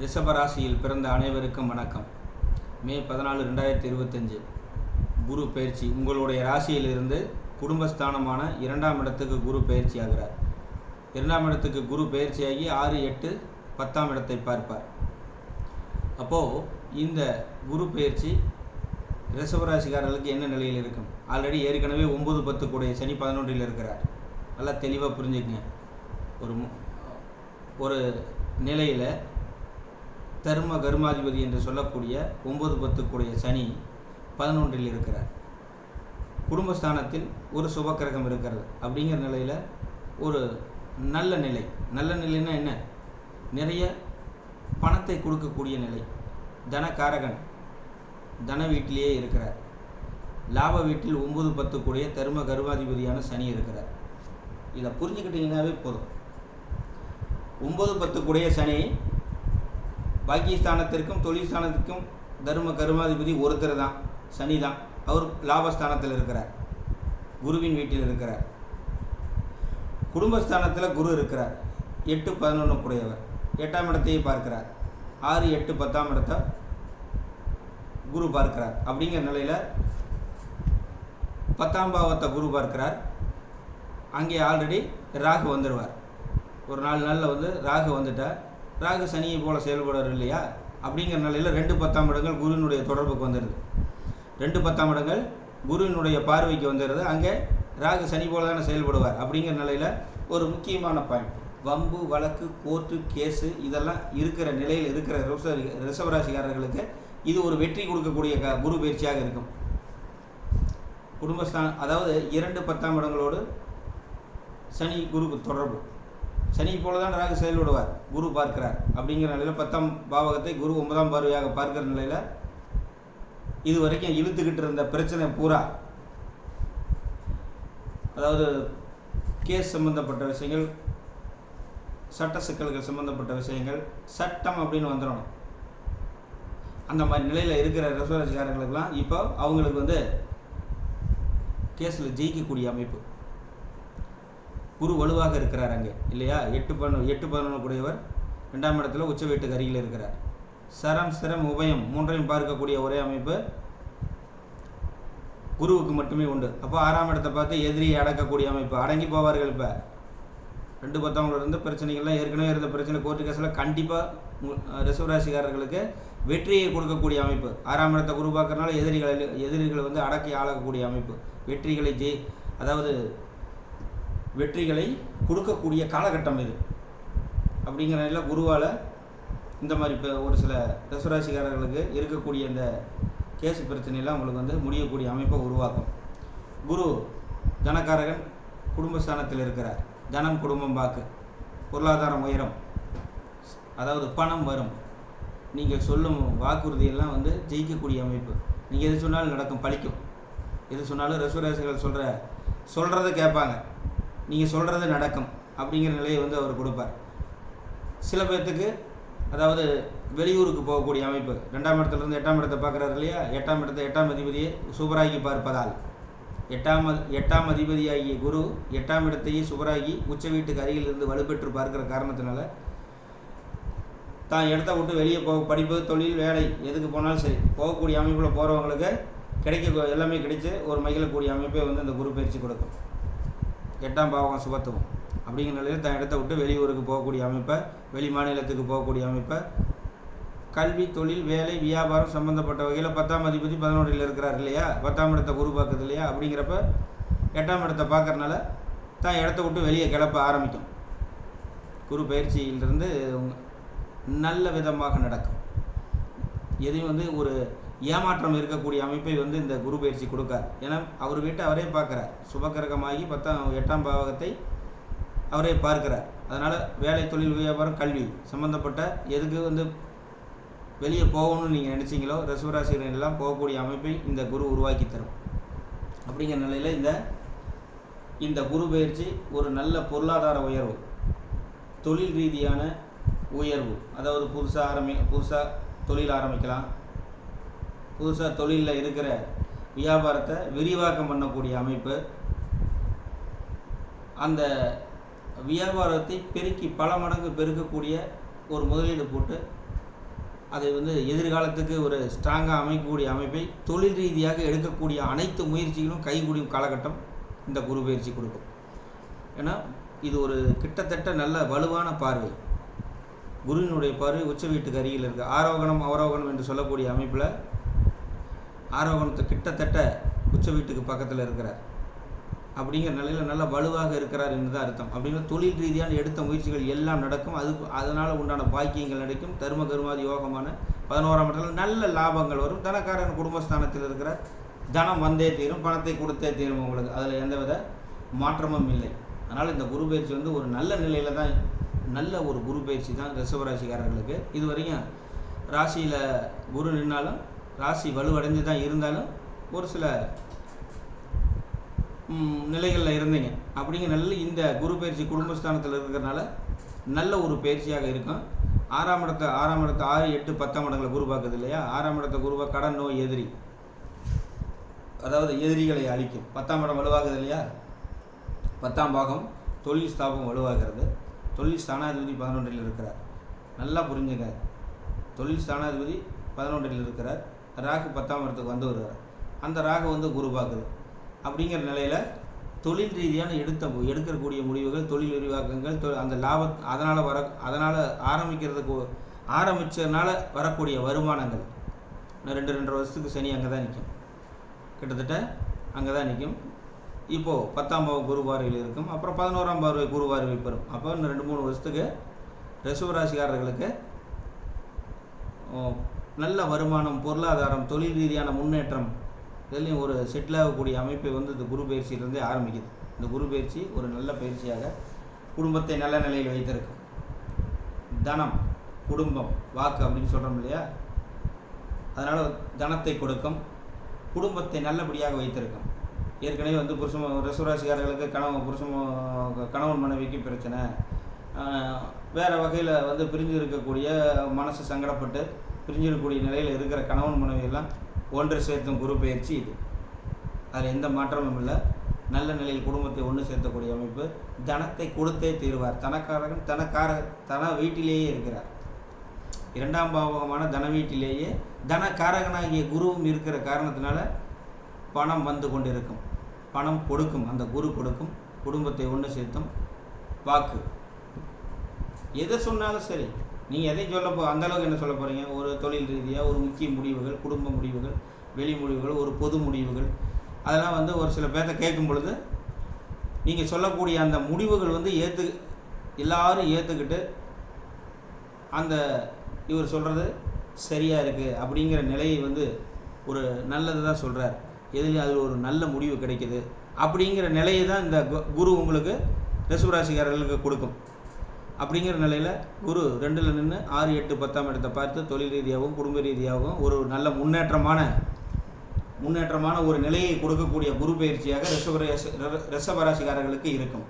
ரிஷபராசியில் பிறந்த அனைவருக்கும் வணக்கம். மே பதினாலு ரெண்டாயிரத்தி இருபத்தஞ்சு. குரு பயிற்சி. உங்களுடைய ராசியிலிருந்து குடும்பஸ்தானமான இரண்டாம் இடத்துக்கு குரு பயிற்சி ஆகிறார். இரண்டாம் இடத்துக்கு குரு பயிற்சியாகி ஆறு எட்டு பத்தாம் இடத்தை பார்ப்பார். அப்போது இந்த குரு பயிற்சி ரிஷபராசிக்காரர்களுக்கு என்ன நிலையில் இருக்கும்? ஆல்ரெடி ஏற்கனவே ஒம்பது பத்து கூடிய சனி பதினொன்றில் இருக்கிறார். நல்லா தெளிவாக புரிஞ்சுக்கங்க. ஒரு ஒரு நிலையில் தர்ம கர்மாதிபதி என்று சொல்லக்கூடிய ஒன்பது பத்துக்குடைய சனி பதினொன்றில் இருக்கிறார். குடும்பஸ்தானத்தில் ஒரு சுபக்கிரகம் இருக்கிறது. அப்படிங்கிற நிலையில் ஒரு நல்ல நிலை. நல்ல நிலைன்னா என்ன? நிறைய பணத்தை கொடுக்கக்கூடிய நிலை. தனகாரகன் தன வீட்டிலேயே இருக்கிறார். லாப வீட்டில் ஒன்பது பத்துக்குடைய தர்ம கர்மாதிபதியான சனி இருக்கிறார். இதை புரிஞ்சுக்கிட்டீங்கன்னாவே போதும். ஒன்பது பத்துக்குடைய சனி பாக்கியஸ்தானத்திற்கும் தொழில் ஸ்தானத்திற்கும் தர்ம கருமாதிபதி ஒருத்தர் தான் சனி தான். அவர் லாபஸ்தானத்தில் இருக்கிறார். குருவின் வீட்டில் இருக்கிறார். குடும்பஸ்தானத்தில் குரு இருக்கிறார். எட்டு பதினொன்று கூடையவர். எட்டாம் இடத்தையே பார்க்கிறார். ஆறு எட்டு பத்தாம் இடத்தை குரு பார்க்கிறார். அப்படிங்கிற நிலையில் பத்தாம் பாவத்தை குரு பார்க்கிறார். அங்கே ஆல்ரெடி ராகு வந்துடுவார். ஒரு நாலு நாளில் வந்து ராகு வந்துட்டார் ராகு சனியை போல செயல்படுறார் இல்லையா? அப்படிங்கிற நிலையில் ரெண்டு பத்தாம் இடங்கள் குருவினுடைய தொடர்புக்கு வந்துடுது ரெண்டு பத்தாம் இடங்கள் குருவினுடைய பார்வைக்கு வந்துடுது அங்கே ராகு சனி போல தானே செயல்படுவார் அப்படிங்கிற நிலையில் ஒரு முக்கியமான பாயிண்ட் வம்பு வழக்கு கோர்ட்டு கேஸு இதெல்லாம் இருக்கிற நிலையில் இருக்கிற ரிஷ ரிஷபராசிக்காரர்களுக்கு இது ஒரு வெற்றி கொடுக்கக்கூடிய க- குரு பயிற்சியாக இருக்கும். குடும்பஸ்தான் அதாவது இரண்டு பத்தாம் இடங்களோடு சனி குரு தொடர்பு. சனி போல தான் ராகு செயல்படுவார் குரு பார்க்கிறார். அப்படிங்கிற நிலையில் பத்தாம் பாவகத்தை குரு ஒன்பதாம் பார்வையாக பார்க்கிற நிலையில் இது வரைக்கும் இழுத்துக்கிட்டு இருந்த பிரச்சனை பூரா. அதாவது கேஸ் சம்பந்தப்பட்ட விஷயங்கள் சட்ட சிக்கல்கள் சம்பந்தப்பட்ட விஷயங்கள் சட்டம் அப்படின்னு வந்துடணும். அந்த மாதிரி நிலையில் இருக்கிற ரிசர்வேஷன்காரங்களுக்கெல்லாம் இப்போ அவங்களுக்கு வந்து கேஸில் ஜெயிக்கக்கூடிய அமைப்பு. குரு வலுவாக இருக்கிறார் அங்கே இல்லையா? எட்டு பன்னு எட்டு பதினொன்று கூடியவர் ரெண்டாம் இடத்துல உச்ச வீட்டுக்கு அருகில் இருக்கிறார். சரம் சிரம் உபயம் மூன்றையும் பார்க்கக்கூடிய ஒரே அமைப்பு குருவுக்கு மட்டுமே உண்டு. அப்போ ஆறாம் இடத்தை பார்த்து எதிரியை அடக்கக்கூடிய அமைப்பு. அடங்கி போவார்கள் இப்போ. ரெண்டு பத்தவங்களோட இருந்து பிரச்சனைகள்லாம் ஏற்கனவே இருந்த பிரச்சனை கோர்ட்டு கேஸில் கண்டிப்பாக ரிசர்வராசிக்காரர்களுக்கு வெற்றியை கொடுக்கக்கூடிய அமைப்பு. ஆறாம் இடத்தை குரு பார்க்கறனால எதிரிகளை எதிரிகளை வந்து அடக்கி ஆளக்கூடிய அமைப்பு. வெற்றிகளை ஜெய் அதாவது வெற்றிகளை கொடுக்கக்கூடிய காலகட்டம் இது. அப்படிங்கிற நிலையில் குருவால் இந்த மாதிரி இப்போ ஒரு சில தசுராசிக்காரர்களுக்கு இருக்கக்கூடிய இந்த கேஸ் பிரச்சனையெல்லாம் உங்களுக்கு வந்து முடியக்கூடிய அமைப்பை உருவாக்கும். குரு தனக்காரகன் குடும்பஸ்தானத்தில் இருக்கிறார். தனம் குடும்பம் வாக்கு. பொருளாதாரம் உயரும். அதாவது பணம் வரும். நீங்கள் சொல்லும் வாக்குறுதியெல்லாம் வந்து ஜெயிக்கக்கூடிய அமைப்பு. நீங்கள் எது சொன்னாலும் நடக்கும் பழிக்கும். எது சொன்னாலும் ரசுராசிகள் சொல்கிற சொல்கிறத கேட்பாங்க. நீங்கள் சொல்கிறது நடக்கும் அப்படிங்கிற நிலையை வந்து அவர் கொடுப்பார். சில பேர்த்துக்கு அதாவது வெளியூருக்கு போகக்கூடிய அமைப்பு ரெண்டாம் இடத்துலேருந்து எட்டாம் இடத்தை பார்க்குறாரு இல்லையா? எட்டாம் இடத்தை எட்டாம் அதிபதியை சுபராகி பார்ப்பதால். எட்டாம் எட்டாம் அதிபதியாகிய குரு எட்டாம் இடத்தையே சுபராகி உச்ச வீட்டுக்கு அருகில் இருந்து வலுப்பெற்று பார்க்கிற காரணத்தினால தான் இடத்த விட்டு வெளியே போக படிப்பு தொழில் வேலை எதுக்கு போனாலும் சரி போகக்கூடிய அமைப்பில் போகிறவங்களுக்கு கிடைக்க எல்லாமே கிடைச்ச ஒரு மகிழக்கூடிய அமைப்பை வந்து அந்த குரு பயிற்சி கொடுக்கும். எட்டாம் பாவகம் சுபத்துவம். அப்படிங்கிற நிலையில் தன் இடத்த விட்டு வெளியூருக்கு போகக்கூடிய அமைப்பை வெளி மாநிலத்துக்கு போகக்கூடிய அமைப்பை கல்வி தொழில் வேலை வியாபாரம் சம்பந்தப்பட்ட வகையில் பத்தாம் அதிபதி பதினொன்றில் இருக்கிறார் இல்லையா? பத்தாம் இடத்தை குரு பார்க்குது இல்லையா? அப்படிங்கிறப்ப எட்டாம் இடத்தை பார்க்குறனால தான் இடத்த விட்டு வெளியே கிளப்ப ஆரம்பிக்கும். குரு பயிற்சியிலிருந்து நல்ல விதமாக நடக்கும். எதையும் வந்து ஒரு ஏமாற்றம் இருக்கக்கூடிய அமைப்பை வந்து இந்த குரு பயிற்சி கொடுக்கார். ஏன்னா அவர் வீட்டை அவரே பார்க்குறார். சுபக்கிரகமாகி பத்தாம் எட்டாம் பாவகத்தை அவரே பார்க்கிறார். அதனால் வேலை தொழில் வியாபாரம் கல்வி சம்மந்தப்பட்ட எதுக்கு வந்து வெளியே போகணும்னு நீங்கள் நினச்சிங்களோ ரிசர்வராசிகள் எல்லாம் போகக்கூடிய அமைப்பை இந்த குரு உருவாக்கி தரும். அப்படிங்கிற நிலையில் இந்த இந்த குரு பயிற்சி ஒரு நல்ல பொருளாதார உயர்வு. தொழில் ரீதியான உயர்வு. அதாவது புதுசாக ஆரம்பி புதுசாக தொழில் ஆரம்பிக்கலாம். புதுசாக தொழிலில் இருக்கிற வியாபாரத்தை விரிவாக்கம் பண்ணக்கூடிய அமைப்பு. அந்த வியாபாரத்தை பெருக்கி பல மடங்கு பெருக்கக்கூடிய ஒரு முதலீடு போட்டு அதை வந்து எதிர்காலத்துக்கு ஒரு ஸ்ட்ராங்காக அமைக்கக்கூடிய அமைப்பை தொழில் ரீதியாக எடுக்கக்கூடிய அனைத்து முயற்சிகளும் கைகூடியும் காலகட்டம் இந்த குரு பயிற்சி கொடுக்கும். ஏன்னா இது ஒரு கிட்டத்தட்ட நல்ல வலுவான பார்வை. குருவினுடைய பார்வை உச்ச வீட்டுக்கு அருகில் இருக்குது ஆரோகணம் அவரோகணம் என்று சொல்லக்கூடிய அமைப்பில் ஆரோகணத்தை கிட்டத்தட்ட உச்ச வீட்டுக்கு பக்கத்தில் இருக்கிறார். அப்படிங்கிற நிலையில் நல்ல வலுவாக இருக்கிறார் என்று தான் அர்த்தம். அப்படின்னா தொழில் ரீதியான எடுத்த முயற்சிகள் எல்லாம் நடக்கும். அது அதனால் உண்டான பாக்கியங்கள் நடக்கும் தரும கருமாதி யோகமான பதினோராம் இடத்துல நல்ல லாபங்கள் வரும். தனக்காரன் குடும்பஸ்தானத்தில் இருக்கிற தனம் வந்தே தீரும் பணத்தை கொடுத்தே தீரும் உங்களுக்கு. அதில் எந்தவித மாற்றமும் இல்லை. அதனால் இந்த குரு பயிற்சி வந்து ஒரு நல்ல நிலையில் தான் நல்ல ஒரு குரு பயிற்சி தான் ரிஷபராசிக்காரர்களுக்கு. இது வரைக்கும் ராசியில் குரு நின்னாலும் ராசி வலுவடைஞ்சு தான் இருந்தாலும் ஒரு சில நிலைகளில் இருந்தீங்க. அப்படிங்கிற நல்ல இந்த குரு பயிற்சி குடும்பஸ்தானத்தில் இருக்கிறனால நல்ல ஒரு பயிற்சியாக இருக்கும். ஆறாம் இடத்த ஆறாம் இடத்த ஆறு எட்டு பத்தாம் இடங்களை குருவாக்குது இல்லையா? ஆறாம் இடத்த குருவா கடன் நோய் எதிரி. அதாவது எதிரிகளை அழிக்கும். பத்தாம் இடம் வலுவாகுது இல்லையா? பத்தாம் பாகம் தொழில் ஸ்தாபம் வலுவாகிறது. தொழில் ஸ்தானாதிபதி பதினொன்றில் இருக்கிறார். நல்லா புரிஞ்சுங்க. தொழில் ஸ்தானாதிபதி பதினொன்றில் இருக்கிறார். ராகு பத்தாம் இடத்துக்கு வந்து வருவார். அந்த ராகு வந்து குரு பார்க்குது. அப்படிங்கிற நிலையில் தொழில் ரீதியான எடுத்த எடுக்கக்கூடிய முடிவுகள் தொழில் விரிவாக்கங்கள் தொ அந்த லாப அதனால் வர அதனால் ஆரம்பிக்கிறதுக்கு ஆரம்பித்ததுனால வரக்கூடிய வருமானங்கள். ரெண்டு ரெண்டரை வருஷத்துக்கு சனி அங்கே தான் நிற்கும் கிட்டத்தட்ட அங்கே தான் நிற்கும் இப்போது பத்தாம் பாவ குரு பார்வையில் இருக்கும். அப்புறம் பதினோராம் பார்வை குரு பார்வை பெறும். அப்போ இன்னும் ரெண்டு மூணு வருஷத்துக்கு ரிசவராசிக்காரர்களுக்கு நல்ல வருமானம் பொருளாதாரம் தொழில் ரீதியான முன்னேற்றம் இதுலேயும் ஒரு செட்டில் ஆகக்கூடிய அமைப்பை வந்து இந்த குரு பயிற்சியிலேருந்தே ஆரம்பிக்குது. இந்த குரு பயிற்சி ஒரு நல்ல பயிற்சியாக குடும்பத்தை நல்ல நிலையில் வைத்திருக்கும். தனம் குடும்பம் வாக்கு அப்படின்னு சொல்கிறோம் இல்லையா? அதனால் தனத்தை கொடுக்கும் குடும்பத்தை நல்லபடியாக வைத்திருக்கும். ஏற்கனவே வந்து புருஷன் ரிசவராசிக்காரர்களுக்கு கணவன் புருஷன் கணவன் மனைவிக்கு பிரச்சனை. வேறு வகையில் வந்து பிரிஞ்சு இருக்கக்கூடிய மனசு சங்கடப்பட்டு பிரிஞ்சிடக்கூடிய நிலையில் இருக்கிற கணவன் மனைவியெல்லாம் ஒன்று சேர்த்தும் குரு பயிற்சி இது. அதில் எந்த மாற்றமும் இல்லை. நல்ல நிலையில் குடும்பத்தை ஒன்று சேர்த்தக்கூடிய அமைப்பு. தனத்தை கொடுத்தே தீர்வார். தனக்காரகன் தனக்கார தன வீட்டிலேயே இருக்கிறார். இரண்டாம் பாவகமான தன வீட்டிலேயே தனக்காரகனாகிய குருவும் இருக்கிற காரணத்தினால பணம் வந்து கொண்டிருக்கும். பணம் கொடுக்கும். அந்த குரு கொடுக்கும். குடும்பத்தை ஒன்று சேர்த்தும் வாக்கு. எதை சொன்னாலும் சரி. நீங்கள் எதை சொல்ல போ அந்தளவுக்கு என்ன சொல்ல போகிறீங்க ஒரு தொழில் ரீதியாக ஒரு முக்கிய முடிவுகள் குடும்ப முடிவுகள் வெளி முடிவுகள் ஒரு பொது முடிவுகள். அதெல்லாம் வந்து ஒரு சில பேர்த்த கேட்கும் பொழுது நீங்கள் சொல்லக்கூடிய அந்த முடிவுகள் வந்து ஏற்று எல்லாரும் ஏற்றுக்கிட்டு அந்த இவர் சொல்கிறது சரியாக இருக்குது அப்படிங்கிற நிலையை வந்து ஒரு நல்லது தான் சொல்கிறார் எதுலேயும் அதில் ஒரு நல்ல முடிவு கிடைக்கிது அப்படிங்கிற நிலையை தான் இந்த குரு உங்களுக்கு ரிஷபராசிக்காரர்களுக்கு கொடுக்கும். அப்படிங்கிற நிலையில் குரு ரெண்டில் நின்று ஆறு எட்டு பத்தாம் இடத்தை பார்த்து தொழில் ரீதியாகவும் குடும்ப ரீதியாகவும் ஒரு நல்ல முன்னேற்றமான முன்னேற்றமான ஒரு நிலையை கொடுக்கக்கூடிய குரு பயிற்சியாக ரிஷபராசி ரிஷபராசிக்காரர்களுக்கு இருக்கும்.